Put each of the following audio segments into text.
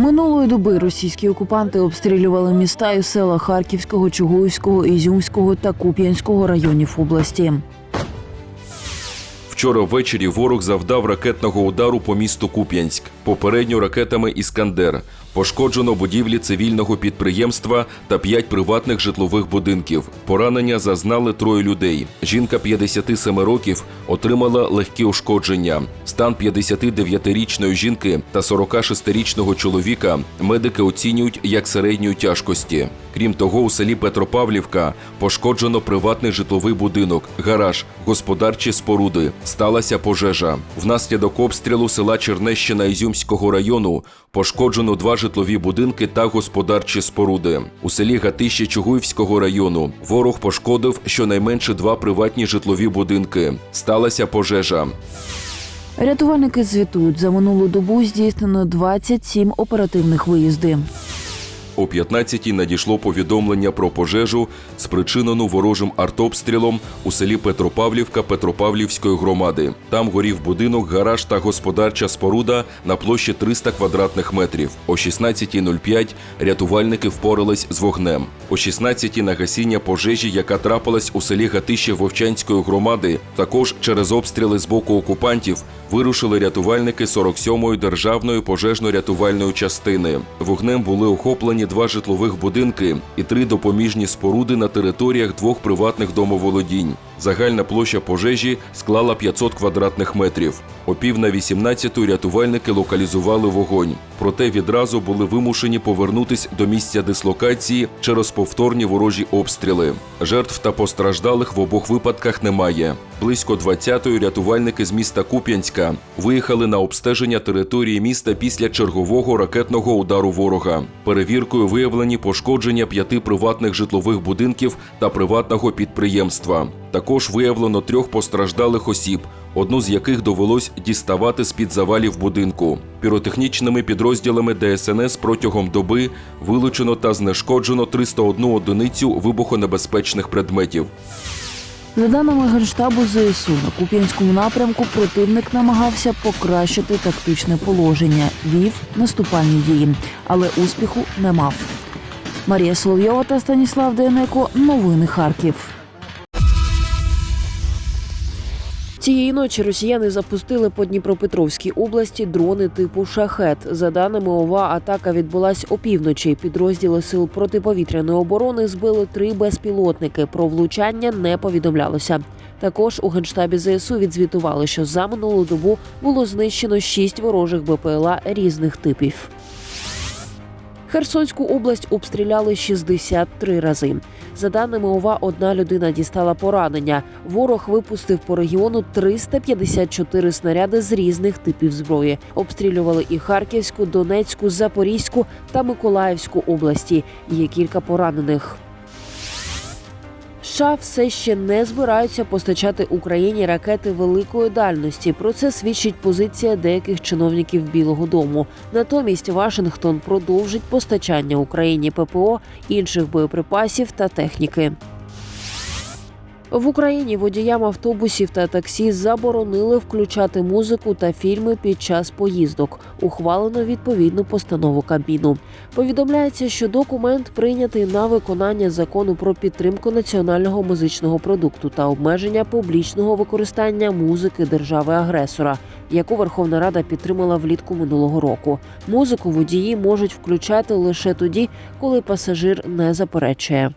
Минулої доби російські окупанти обстрілювали міста і села Харківського, Чугуївського, Ізюмського та Куп'янського районів області. Вчора ввечері ворог завдав ракетного удару по місту Куп'янськ. Попередньо ракетами Іскандер. Пошкоджено будівлі цивільного підприємства та п'ять приватних житлових будинків. Поранення зазнали троє людей. Жінка 57 років отримала легкі ушкодження. Стан 59-річної жінки та 46-річного чоловіка медики оцінюють як середньої тяжкості. Крім того, у селі Петропавлівка пошкоджено приватний житловий будинок, гараж, господарчі споруди. Сталася пожежа. Внаслідок обстрілу села Чернещина Ізюмського району пошкоджено два житлові будинки та господарчі споруди. У селі Гатище Чугуївського району ворог пошкодив щонайменше два приватні житлові будинки. Сталася пожежа. Рятувальники звітують, за минулу добу здійснено 27 оперативних виїзди. О 15-й надійшло повідомлення про пожежу, спричинену ворожим артобстрілом у селі Петропавлівка Петропавлівської громади. Там горів будинок, гараж та господарча споруда на площі 300 квадратних метрів. О 16.05 рятувальники впорались з вогнем. О 16-й на гасіння пожежі, яка трапилась у селі Гатище Вовчанської громади, також через обстріли з боку окупантів вирушили рятувальники 47-ї державної пожежно-рятувальної частини. Вогнем були охоплені два житлових будинки і три допоміжні споруди на територіях двох приватних домоволодінь. Загальна площа пожежі склала 500 квадратних метрів. О пів на 18-ту рятувальники локалізували вогонь. Проте відразу були вимушені повернутись до місця дислокації через повторні ворожі обстріли. Жертв та постраждалих в обох випадках немає. Близько 20-ї рятувальники з міста Куп'янська виїхали на обстеження території міста після чергового ракетного удару ворога. Перевіркою виявлені пошкодження п'яти приватних житлових будинків та приватного підприємства. Також виявлено трьох постраждалих осіб, одну з яких довелось діставати з під завалів будинку. Піротехнічними підрозділами ДСНС протягом доби вилучено та знешкоджено 301 одиницю вибухонебезпечних предметів. За даними Генштабу ЗСУ, на Куп'янському напрямку противник намагався покращити тактичне положення, вів наступальні дії, але успіху не мав. Марія Соловйова та Станіслав Денеко. Новини Харків. Цієї ночі росіяни запустили по Дніпропетровській області дрони типу шахет. За даними ОВА, атака відбулась опівночі. Підрозділи сил протиповітряної оборони збили три безпілотники. Про влучання не повідомлялося. Також у генштабі ЗСУ відзвітували, що за минулу добу було знищено шість ворожих БПЛА різних типів. Херсонську область обстріляли 63 рази. За даними ОВА, одна людина дістала поранення. Ворог випустив по регіону 354 снаряди з різних типів зброї. Обстрілювали і Харківську, Донецьку, Запорізьку та Миколаївську області. Є кілька поранених. США все ще не збираються постачати Україні ракети великої дальності. Про це свідчить позиція деяких чиновників Білого Дому. Натомість Вашингтон продовжить постачання Україні ППО, інших боєприпасів та техніки. В Україні водіям автобусів та таксі заборонили включати музику та фільми під час поїздок. Ухвалено відповідну постанову Кабміну. Повідомляється, що документ прийнятий на виконання закону про підтримку національного музичного продукту та обмеження публічного використання музики держави-агресора, яку Верховна Рада підтримала влітку минулого року. Музику водії можуть включати лише тоді, коли пасажир не заперечує.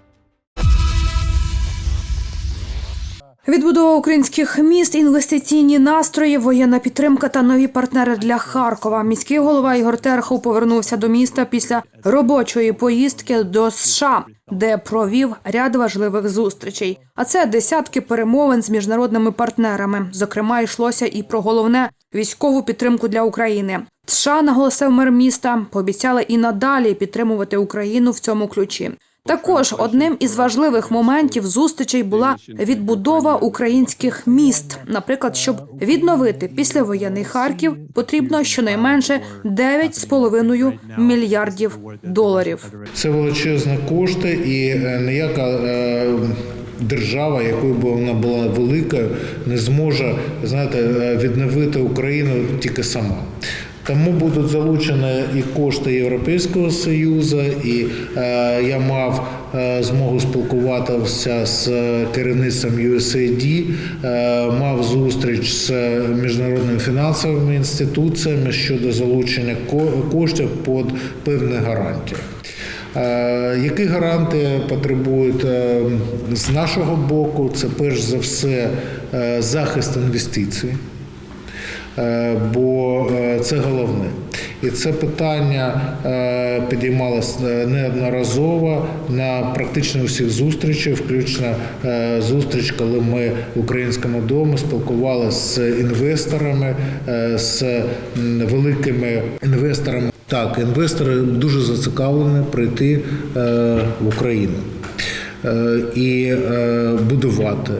Відбудова українських міст, інвестиційні настрої, воєнна підтримка та нові партнери для Харкова. Міський голова Ігор Терхов повернувся до міста після робочої поїздки до США, де провів ряд важливих зустрічей. А це десятки перемовин з міжнародними партнерами. Зокрема, йшлося і про головне військову підтримку для України. США наголосив мер міста, пообіцяли і надалі підтримувати Україну в цьому ключі. Також одним із важливих моментів зустрічей була відбудова українських міст. Наприклад, щоб відновити післявоєнний Харків, потрібно щонайменше 9,5 мільярдів доларів. Це величезні кошти, і е, ніяка е, держава, якою б вона була великою, не зможе знаєте, е, відновити Україну тільки сама. Тому будуть залучені і кошти Європейського Союзу, і е, я мав е, змогу спілкуватися з керівництвом USAID, е, мав зустріч з міжнародними фінансовими інституціями щодо залучення ко- коштів під певні гарантії. Е, Які гаранти потребують е, з нашого боку? Це перш за все е, захист інвестицій. Е, бо е, це головне. І це питання е, підіймалось е, неодноразово на практично усіх зустрічах, включно зустріч, коли ми в українському домі спілкувалися з інвесторами, з великими інвесторами. Так, інвестори дуже зацікавлені прийти в Україну і будувати,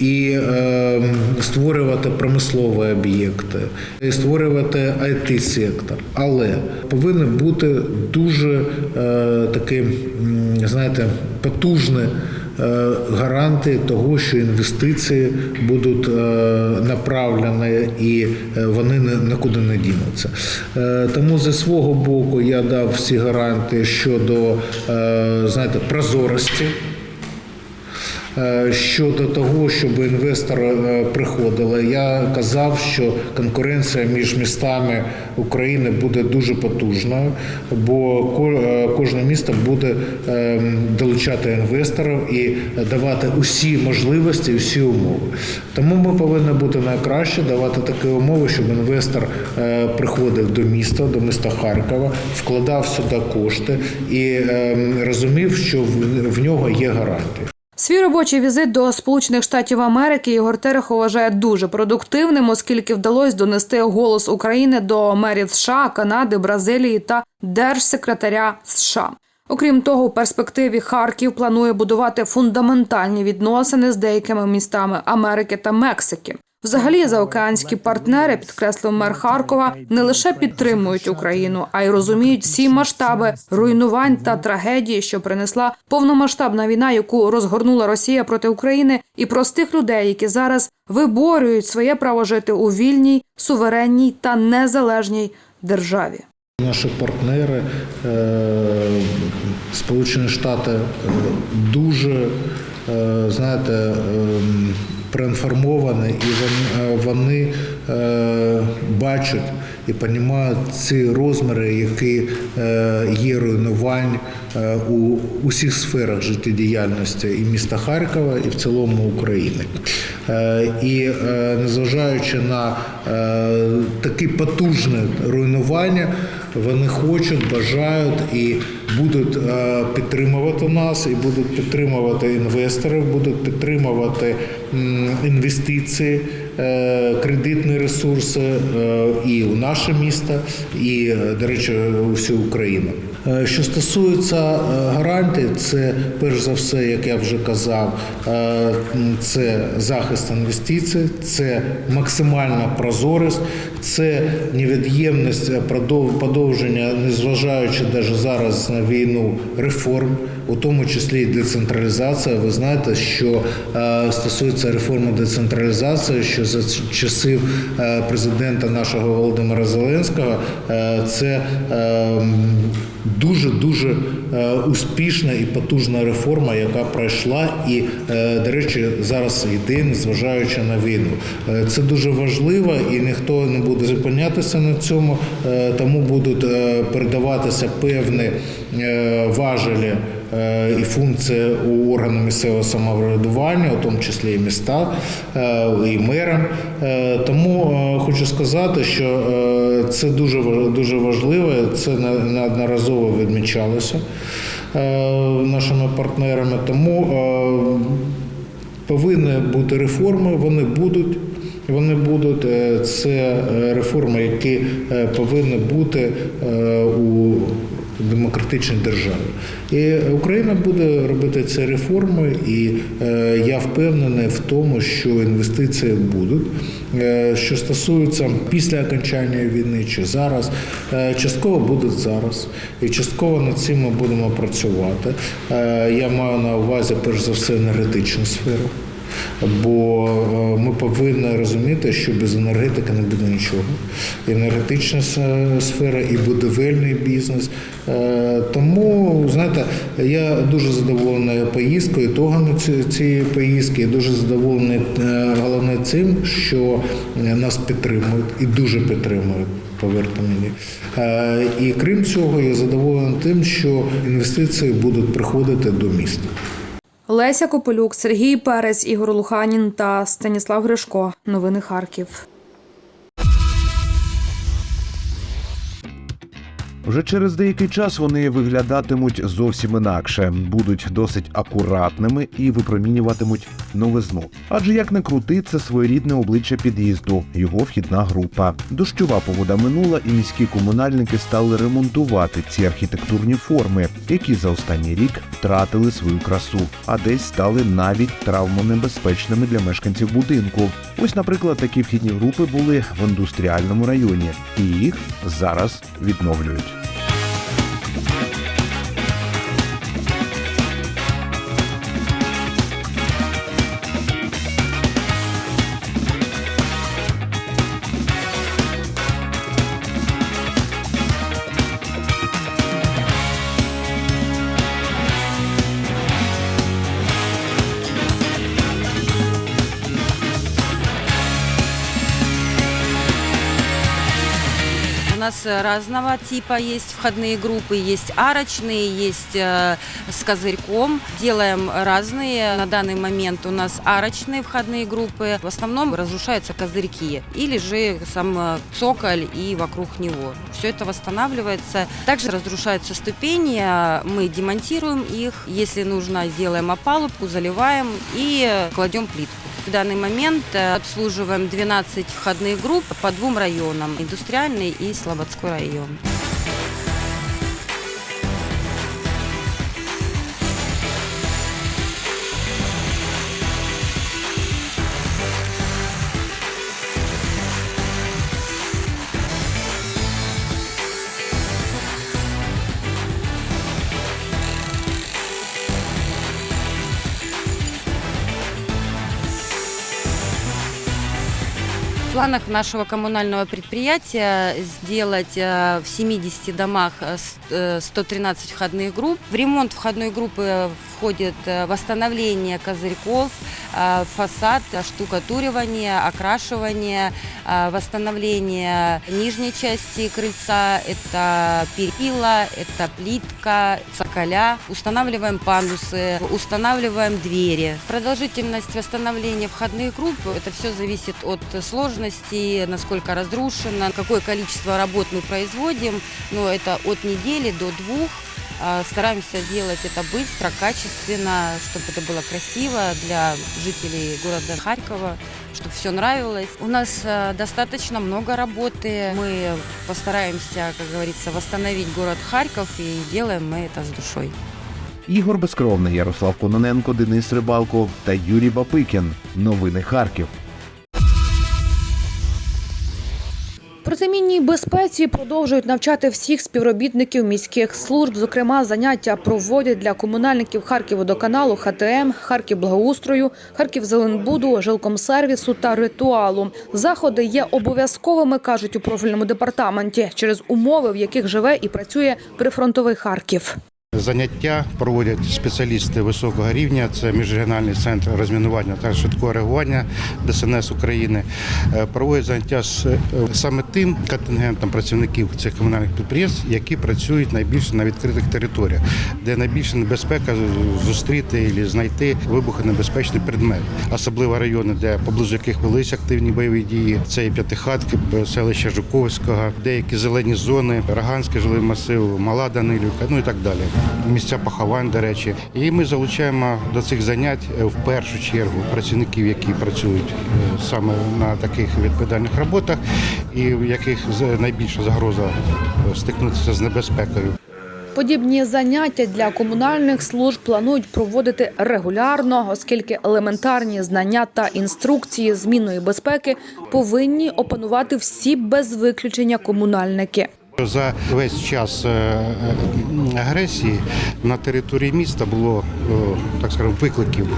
і е, створювати промислові об'єкти, і створювати it сектор Але повинні бути дуже е, такі, м, знаєте, потужні е, гаранти того, що інвестиції будуть е, направлені і е, вони ні- нікуди не дінуться. Тому зі свого боку я дав всі гаранти щодо знаєте, прозорості. Е, Щодо того, щоб інвестори е, приходили, я казав, що конкуренція між містами України буде дуже потужною, бо е, кожне місто буде е, долучати інвесторів і давати усі можливості, усі умови. Тому ми повинні бути найкраще, давати такі умови, щоб інвестор приходив до міста, до міста Харкова, вкладав сюди кошти і е, розумів, що в нього є гарантії. Свій робочий візит до Сполучених Штатів Америки Ігор Терехов вважає дуже продуктивним, оскільки вдалося донести голос України до мерів США, Канади, Бразилії та держсекретаря США. Окрім того, в перспективі Харків планує будувати фундаментальні відносини з деякими містами Америки та Мексики. Взагалі, заокеанські партнери, підкреслив мер Харкова, не лише підтримують Україну, а й розуміють всі масштаби руйнувань та трагедії, що принесла повномасштабна війна, яку розгорнула Росія проти України, і простих людей, які зараз виборюють своє право жити у вільній, суверенній та незалежній державі. Наші партнери, е, Сполучені Штати, е, дуже е, знаєте, е, проінформовані, і вони, е, вони е, бачать і розуміють ці розміри, які е, є руйнувань у усіх сферах життєдіяльності і міста Харкова, і в цілому України. І незважаючи на такі потужні руйнування, вони хочуть, бажають і будуть е, підтримувати нас, і будуть підтримувати інвесторів, будуть підтримувати інвестиції, кредитні ресурси е, і у наше місто, і, е, до речі, у всю Україну. Е, Що стосується е, гарантій, це перш за все, як я вже казав, е, це захист інвестицій, це максимальна прозорість, це невід'ємність е, подовження, незважаючи навіть зараз на війну реформ, у тому числі і децентралізація. Ви знаєте, що е, стосується реформи децентралізації, що за часів е, президента нашого Володимира Зеленського е, це дуже дуже успішна і потужна реформа, яка пройшла, і до речі, зараз йде, незважаючи на війну. Це дуже важливо, і ніхто не буде зупинятися на цьому, тому будуть передаватися певні важелі і функції у органу місцевого самоврядування, у тому числі і міста, е, і мерам. Е, Тому е, хочу сказати, що е, це дуже дуже важливо. Це неодноразово відмічалося е, нашими партнерами. Тому е, повинні бути реформи, вони будуть. Вони будуть Е, це е, реформи, які е, повинні бути е, у демократичній державі. І Україна буде робити ці реформи, і е, я впевнений в тому, що інвестиції будуть. Е, Що стосується після окончання війни чи зараз, е, частково будуть зараз, і частково над цим ми будемо працювати. Я маю на увазі перш за все енергетичну сферу. Бо е, ми повинні розуміти, що без енергетики не буде нічого. Енергетична сфера, і будівельний бізнес. Е, Тому, знаєте, я дуже задоволений поїздкою, ці- цієї поїздки. Я дуже задоволений е, головне цим, що нас підтримують і дуже підтримують. Повірте мені. І крім цього, я задоволений тим, що інвестиції будуть приходити до міста. Леся Копилюк, Сергій Перець, Ігор Луханін та Станіслав Гришко. Новини Харків. Вже через деякий час вони виглядатимуть зовсім інакше, будуть досить акуратними і випромінюватимуть новизну. Адже як не крути, це своєрідне обличчя під'їзду, його вхідна група. Дощова погода минула, і міські комунальники стали ремонтувати ці архітектурні форми, які за останній рік втратили свою красу, а десь стали навіть травмонебезпечними для мешканців будинку. Ось, наприклад, такі вхідні групи були в індустріальному районі, і їх зараз відновлюють. Нас э, разного типа есть входные группы, есть арочные, есть э, с козырьком. Делаем разные. На данный момент у нас арочные входные группы. В основном разрушаются козырьки или же сам э, цоколь и вокруг него. Все это восстанавливается. Также разрушаются ступени, э, мы демонтируем их. Если нужно, сделаем опалубку, заливаем и кладем плитку. В данный момент э, обслуживаем 12 входных групп по двум районам. Индустриальный и Слободской район. планах нашего коммунального предприятия сделать э, в 70 домах э, с- э, 113 входных групп. В ремонт входной группы входит э, восстановление козырьков, э, фасад, штукатуривание, окрашивание, э, восстановление нижней части крыльца. Это перила, это плитка, цоколя. Устанавливаем пандусы, устанавливаем двери. Продолжительность восстановления входных групп, это все зависит от сложности, насколько разрушено, какое количество работ мы производим. Но это от недели до двух. А, Стараемся делать это быстро, качественно, чтобы это было красиво для жителей города Харькова, чтобы все нравилось. У нас э, достаточно много работы. Мы постараемся, как говорится, восстановить город Харьков и делаем мы это с душой. Ігор Безкровний, Ярослав Кононенко, Денис Рибалко та Юрій Бапикін. Новини Харків. Протимінній безпеці продовжують навчати всіх співробітників міських служб. Зокрема, заняття проводять для комунальників Харківводоканалу, ХТМ, Харківблагоустрою, Харківзеленбуду, Жилкомсервісу та ритуалу. Заходи є обов'язковими, кажуть у профільному департаменті, через умови, в яких живе і працює прифронтовий Харків. Заняття проводять спеціалісти високого рівня. Це міжрегіональний центр розмінування та швидкого реагування ДСНС України. Е, Проводять заняття з е, саме тим контингентом працівників цих комунальних підприємств, які працюють найбільше на відкритих територіях, де найбільша небезпека зустріти і знайти вибухонебезпечний предмет, особливо райони, де поблизу яких велись активні бойові дії. Це і П'ятихатки, селище Жуковського, деякі зелені зони, Роганський жилий масив, Мала Данилівка, ну і так далі. Місця поховань, до речі. І ми залучаємо до цих занять е, в першу чергу працівників, які працюють е, саме на таких відповідальних роботах, і в яких найбільша загроза е, стикнутися з небезпекою. Подібні заняття для комунальних служб планують проводити регулярно, оскільки елементарні знання та інструкції змінної безпеки повинні опанувати всі без виключення комунальники. За весь час е, е, агресії на території міста було е, так скажемо викликів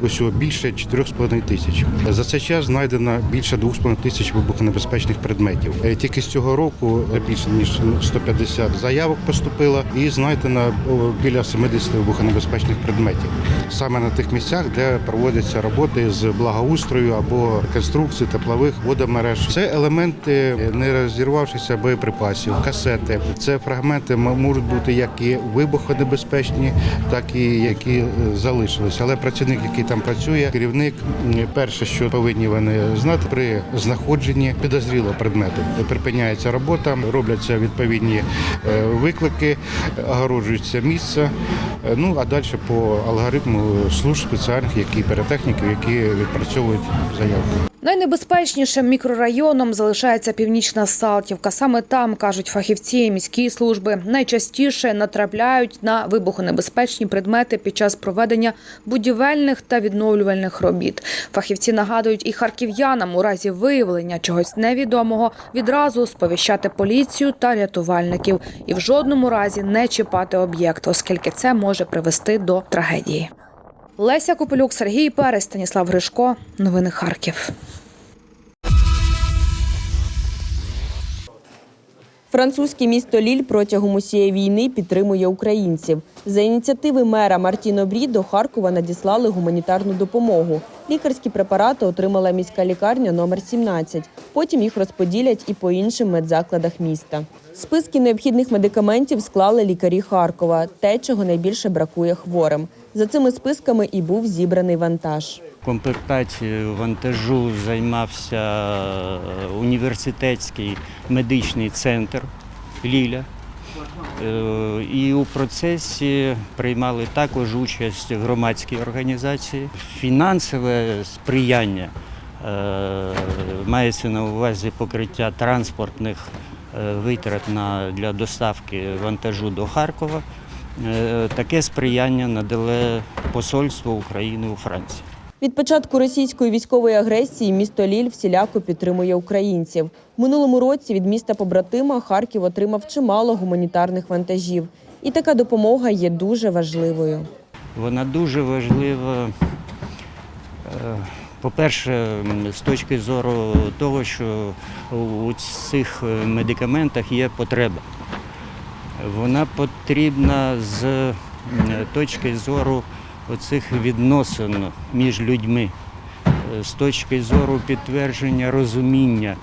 усього більше 4,5 тисяч. За цей час знайдено більше 2,5 тисяч вибухонебезпечних предметів. Тільки з цього року більше ніж 150 заявок поступило і знайдено біля 70 вибухонебезпечних предметів. Саме на тих місцях, де проводяться роботи з благоустрою або реконструкції теплових водомереж. Це елементи не розірвавшихся боєприпасів, касети. Це фрагменти можуть бути як і вибухонебезпечні, так і які е, залишилися. Але працівник, який там працює, керівник, перше, що повинні вони знати при знаходженні підозрілого предмету. Припиняється робота, робляться відповідні е, виклики, огороджується місце. Е, Ну а далі по алгоритму служб спеціальних, які перетехніків, які відпрацьовують заявки. Найнебезпечнішим мікрорайоном залишається північна Салтівка. Саме там кажуть фахівці міської служби найчастіше натрапляють на вибухонебезпечні предмети під час проведення будівельних та відновлювальних робіт. Фахівці нагадують і харків'янам у разі виявлення чогось невідомого відразу сповіщати поліцію та рятувальників і в жодному разі не чіпати об'єкт, оскільки це може привести до трагедії. Леся Копелюк, Сергій Перес, Станіслав Гришко. Новини Харків. Французьке місто Ліль протягом усієї війни підтримує українців. За ініціативи мера Мартіно Брі до Харкова надіслали гуманітарну допомогу. Лікарські препарати отримала міська лікарня номер 17. Потім їх розподілять і по іншим медзакладах міста. Списки необхідних медикаментів склали лікарі Харкова, те, чого найбільше бракує хворим. За цими списками і був зібраний вантаж. Комплектацією вантажу займався е, університетський медичний центр Ліля. Е, І у процесі приймали також участь громадські організації. Фінансове сприяння е, мається на увазі покриття транспортних витрат для доставки вантажу до Харкова. Таке сприяння надале посольство України у Франції. Від початку російської військової агресії місто Ліль всіляко підтримує українців. В минулому році від міста побратима Харків отримав чимало гуманітарних вантажів. І така допомога є дуже важливою. Вона дуже важлива. е, По-перше, з точки зору того, що у цих е, медикаментах є потреба. Вона потрібна з точки зору оцих відносин між людьми, е, з точки зору підтвердження розуміння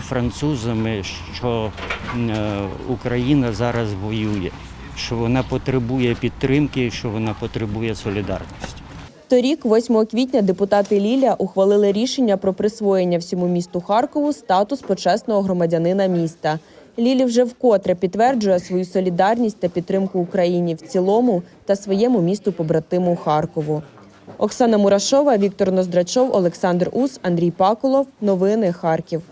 французами, що е, Україна зараз воює, що вона потребує підтримки, що вона потребує солідарності. Торік, 8 квітня, депутати Ліля ухвалили рішення про присвоєння всьому місту Харкову статус почесного громадянина міста. Лілі вже вкотре підтверджує свою солідарність та підтримку Україні в цілому та своєму місту побратиму Харкову. Оксана Мурашова, Віктор Ноздрачов, Олександр Ус, Андрій Паколов. Новини Харків.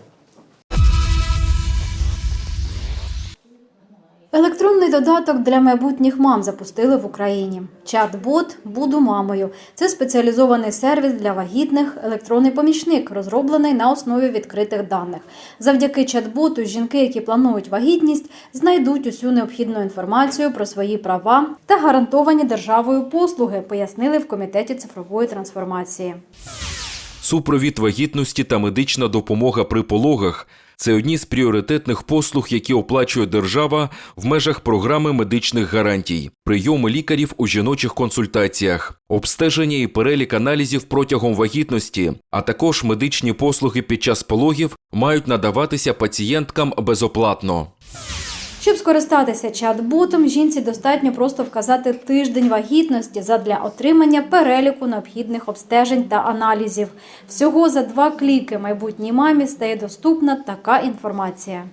Додаток для майбутніх мам запустили в Україні. Чат-бот Буду мамою. Це спеціалізований сервіс для вагітних, електронний помічник, розроблений на основі відкритих даних. Завдяки чат-боту жінки, які планують вагітність, знайдуть усю необхідну інформацію про свої права та гарантовані державою послуги, пояснили в комітеті цифрової трансформації. Супровід вагітності та медична допомога при пологах це одні з пріоритетних послуг, які оплачує держава в межах програми медичних гарантій, прийоми лікарів у жіночих консультаціях, обстеження і перелік аналізів протягом вагітності, а також медичні послуги під час пологів мають надаватися пацієнткам безоплатно. Щоб скористатися чат-ботом, жінці достатньо просто вказати тиждень вагітності задля отримання переліку необхідних обстежень та аналізів. Всього за два кліки майбутній мамі стає доступна така інформація.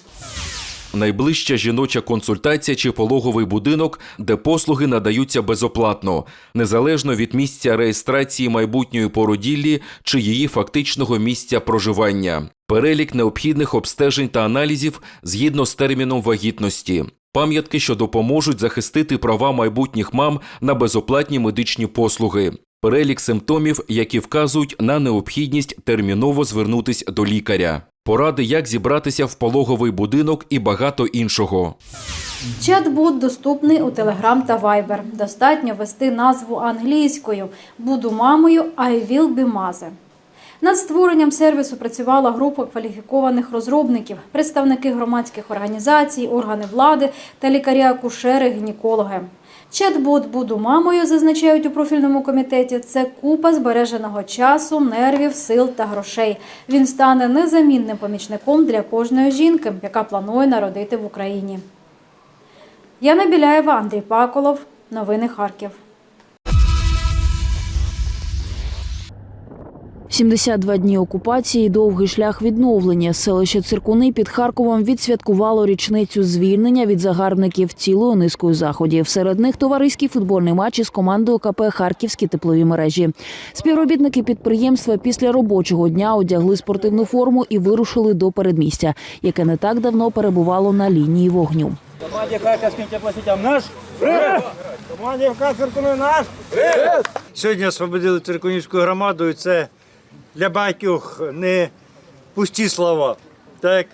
Найближча жіноча консультація чи пологовий будинок, де послуги надаються безоплатно, незалежно від місця реєстрації майбутньої породіллі чи її фактичного місця проживання, перелік необхідних обстежень та аналізів згідно з терміном вагітності. Пам'ятки, що допоможуть захистити права майбутніх мам на безоплатні медичні послуги, перелік симптомів, які вказують на необхідність терміново звернутись до лікаря. Поради, як зібратися в пологовий будинок і багато іншого. Чат-бот доступний у Telegram та Viber. Достатньо ввести назву англійською Буду мамою I will be mother». Над створенням сервісу працювала група кваліфікованих розробників, представники громадських організацій, органи влади та лікарі-акушери, гінекологи. Чат-бот Буду мамою зазначають у профільному комітеті. Це купа збереженого часу, нервів, сил та грошей. Він стане незамінним помічником для кожної жінки, яка планує народити в Україні. Яна Біляєва, Андрій Паколов. Новини Харків. 72 дні окупації, довгий шлях відновлення. Селище Циркуни під Харковом відсвяткувало річницю звільнення від загарбників цілою низкою заходів. Серед них товариський футбольний матч із командою КП Харківські теплові мережі. Співробітники підприємства після робочого дня одягли спортивну форму і вирушили до передмістя, яке не так давно перебувало на лінії вогню. Команді Харківським теплосетям наш Привет! Команді ФК Циркуни наш Сьогодні освободили Циркунівську громаду, і це для багатьох не пусті слова. Так?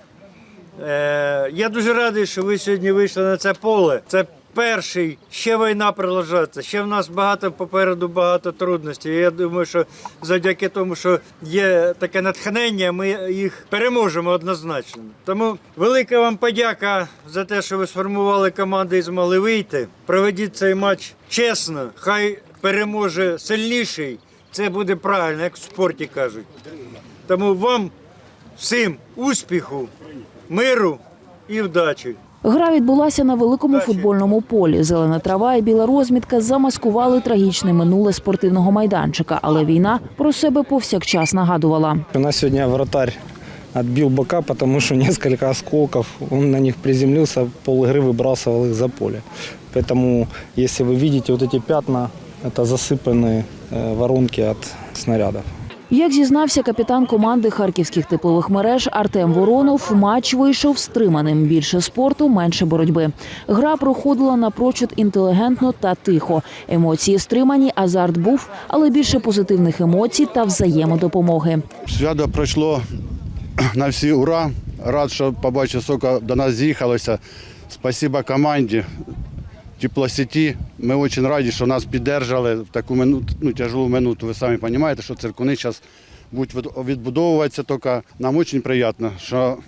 Е, я дуже радий, що ви сьогодні вийшли на це поле. Це перший, ще війна продовжується, ще в нас багато попереду багато трудностей. Я думаю, що завдяки тому, що є таке натхнення, ми їх переможемо однозначно. Тому велика вам подяка за те, що ви сформували команду і змогли вийти. Проведіть цей матч чесно, хай переможе сильніший. Це буде правильно, як в спорті кажуть. Тому вам всім успіху, миру і вдачі. Гра відбулася на великому футбольному полі. Зелена трава і біла розмітка замаскували трагічне минуле спортивного майданчика, але війна про себе повсякчас нагадувала. У нас сегодня вратарь отбил бока, потому что несколько осколков, он на них приземлился, пол игры выбрасывал их за поле. Поэтому, если вы видите вот эти пятна, это засыпанные э, воронки от снарядов. Як зізнався капітан команди харківських теплових мереж Артем Воронов, матч вийшов стриманим. Більше спорту, менше боротьби. Гра проходила напрочуд інтелігентно та тихо. Емоції стримані, азарт був, але більше позитивних емоцій та взаємодопомоги. Свято пройшло на всі ура. Рад, що побачив, скільки до нас з'їхалося. Спасибо команді, теплосеті. Ми дуже раді, що нас піддержали в таку минуту, ну, тяжелу минуту. Ви самі розумієте, що циркуни зараз будуть від- відбудовуватися, тільки нам дуже приємно, що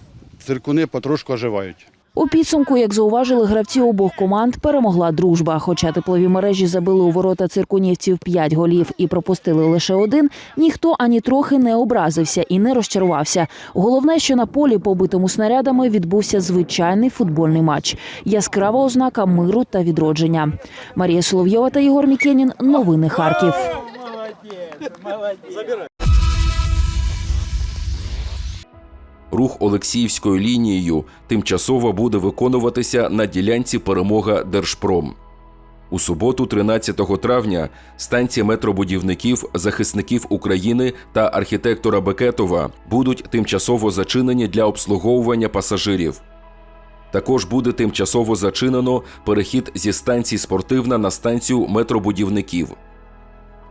циркуни потрошку оживають. У підсумку, як зауважили гравці обох команд, перемогла дружба. Хоча теплові мережі забили у ворота циркунівців 5 голів і пропустили лише один, ніхто ані трохи не образився і не розчарувався. Головне, що на полі, побитому снарядами, відбувся звичайний футбольний матч. Яскрава ознака миру та відродження. Марія Соловйова та Єгор Мікенін. Новини Харків. Рух Олексіївською лінією тимчасово буде виконуватися на ділянці перемога Держпром. У суботу, 13 травня, станція метробудівників, захисників України та архітектора Бекетова будуть тимчасово зачинені для обслуговування пасажирів. Також буде тимчасово зачинено перехід зі станції спортивна на станцію метробудівників.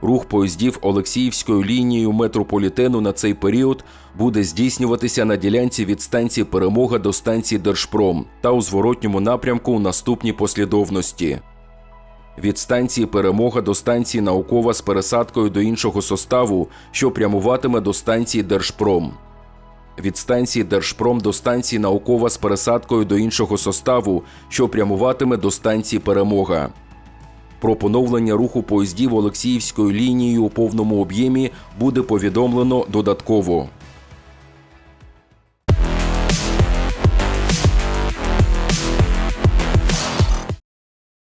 Рух поїздів Олексіївською лінією метрополітену на цей період буде здійснюватися на ділянці від станції Перемога до станції Держпром та у зворотньому напрямку у наступній послідовності. Від станції Перемога до станції Наукова з пересадкою до іншого составу, що прямуватиме до станції Держпром. Від станції Держпром до станції Наукова з пересадкою до іншого составу, що прямуватиме до станції Перемога. Про поновлення руху поїздів Олексіївською лінією у повному об'ємі буде повідомлено додатково.